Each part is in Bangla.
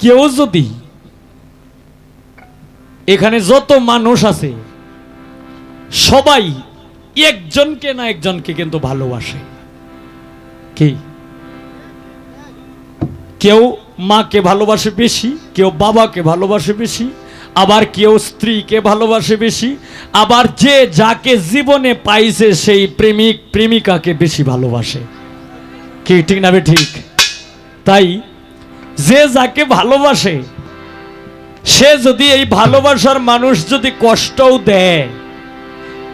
কেউ যদি এখানে যত মানুষ আছে, সবাই একজনকে না একজনকে কিন্তু ভালোবাসে। কি? কেউ মাকে ভালোবাসে বেশি, কেউ বাবাকে ভালোবাসে বেশি, আবার কেউ স্ত্রীকে ভালোবাসে বেশি, আবার যে যাকে জীবনে পাইছে সেই প্রেমিক, প্রেমিকাকে বেশি ভালোবাসে। কি, ঠিক না ঠিক? তাই যে যাকে ভালোবাসে, সে যদি এই ভালোবাসার মানুষ যদি কষ্টও দেয়,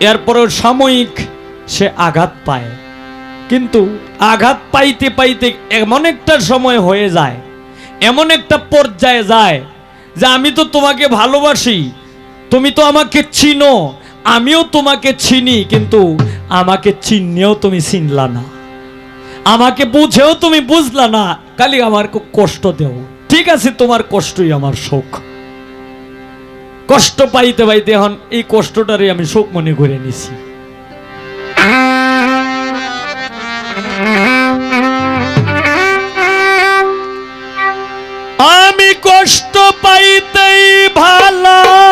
এরপরও সাময়িক সে আঘাত পায়। কিন্তু আঘাত পাইতে পাইতে এমন একটা সময় হয়ে যায়, এমন একটা পর্যায়ে যায় যে আমি তো তোমাকে ভালোবাসি, তুমি তো আমাকে চিনো, আমিও তোমাকে চিনি, কিন্তু আমাকে চিনলেও তুমি চিনলা না। আমাকে বুঝেও তুমি বুঝলা না। খালি আমার খুব কষ্ট দেও। ঠিক আছে, তোমার কষ্টই আমার শোক। কষ্ট পাইতে পাইতে এখন এই কষ্টটারে আমি শোক মনে করে নিছি। আমি কষ্ট পাইতেই ভালোবাসি।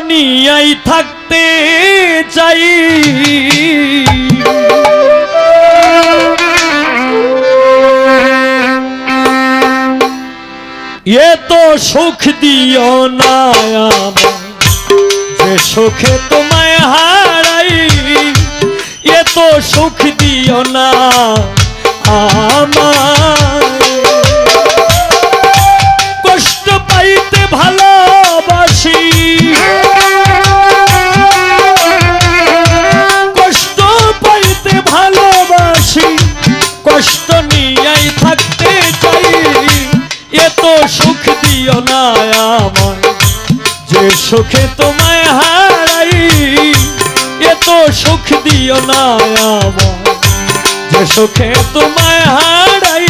কষ্ট নিয়েই থাকতে চাই। এ তো সুখ দিও না যে সুখে তোমায় হারাই। এ তো সুখ দিও না আমায়। সুখে তোমায় হারাই এত সুখ দিও না আমার। যে সুখে তোমায় হারাই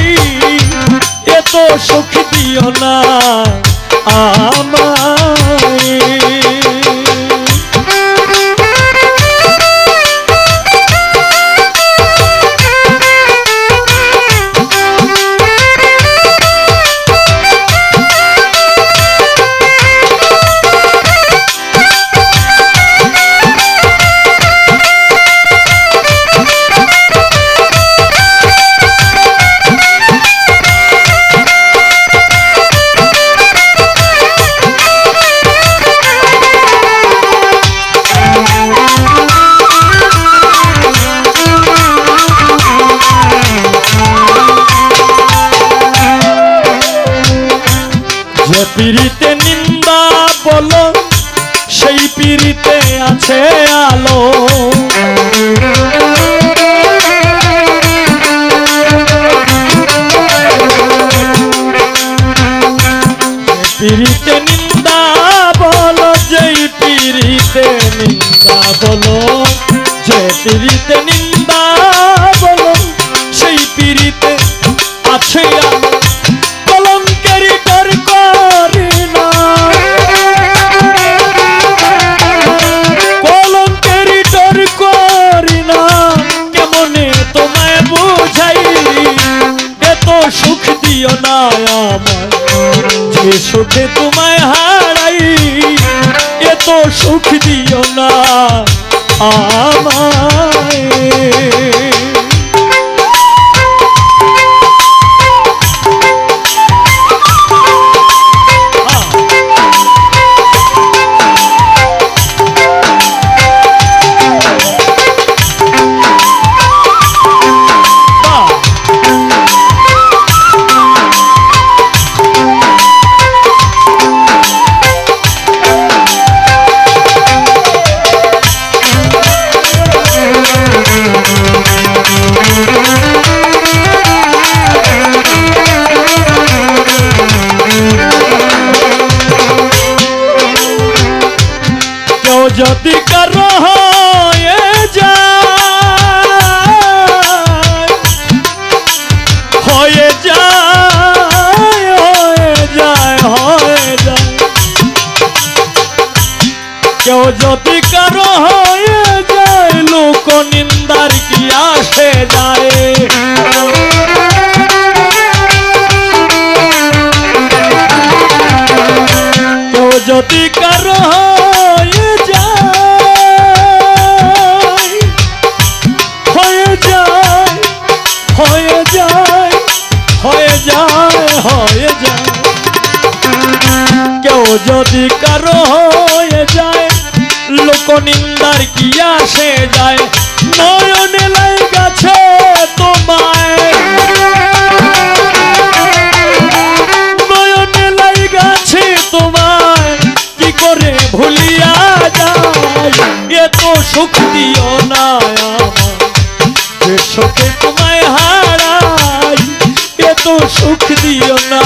এত সুখ দিও না আমায়। পিড়িতে নিন্দা বলো, সেই পিড়িতে আছে আলো। পিড়িতে নিন্দা বলো, যেই পিড়িতে নিন্দা বলো, যে পিড়িতে নিন্দা বলো, সেই পিড়িতে আছে সুখে তোমায় হারাই এত সুখ দিও না আমায়। যদি কারও হয়ে যায় হয়ে যায় হয়ে যায়। হয়ে যায় কেউ যদি হয়ে যায়। কেউ যদি কারও হয়ে যায়, লোক নিন্দার কি আসে যায়? নয়নে লাই গেছে তোমায়। নয়নে লাই গেছে করে ভুলিয়া যায়? এত সুখ দিও না আমায় যে সুখ দিও না।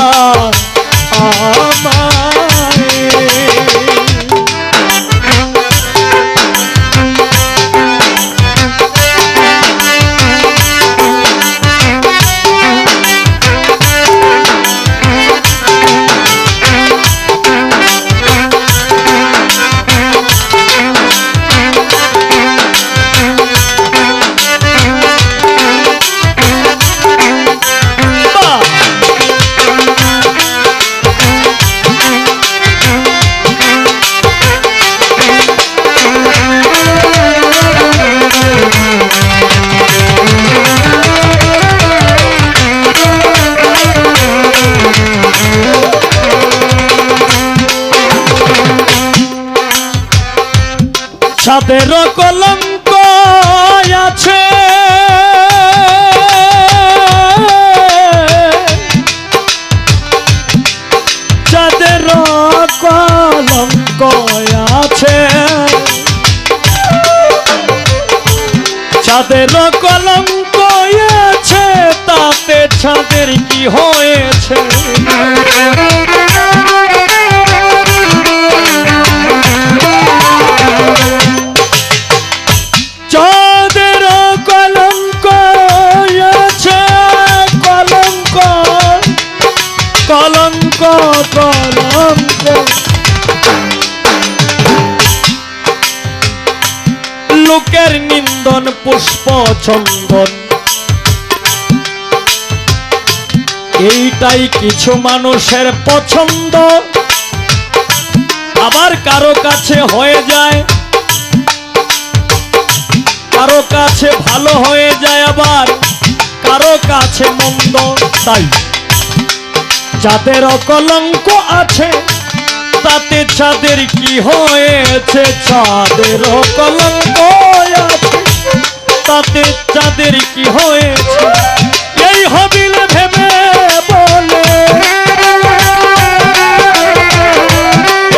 আমায় সাদের কলঙ্ক আছে। যাদের কলঙ্ক আছে। যাদের কলঙ্ক আছে তাতে ছাদের কি হয়েছে? লোকের নিন্দন, পুষ্প চন্দন। এইটাই কিছু মানুষের পছন্দ। আবার কারও কাছে হয়ে যায়। কারও কাছে ভালো হয়ে যায় আবার, কারও কাছে মন্দ, তাই। যাদের কলঙ্ক আছে, তাতে চাঁদের কি হয়েছে? চাঁদের কলঙ্ক আছে, তাতে চাঁদের কি হয়েছে? এই হবিল ভেবে বলে।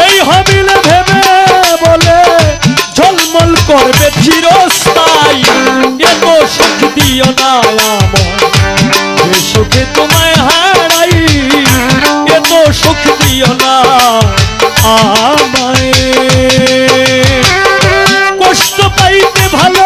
এই হবিল ভেবে বলে, ঝলমল করবে চিরস্থায়ী। এত দিও না। আমায়। কষ্ট পাইতে ভালোবাসি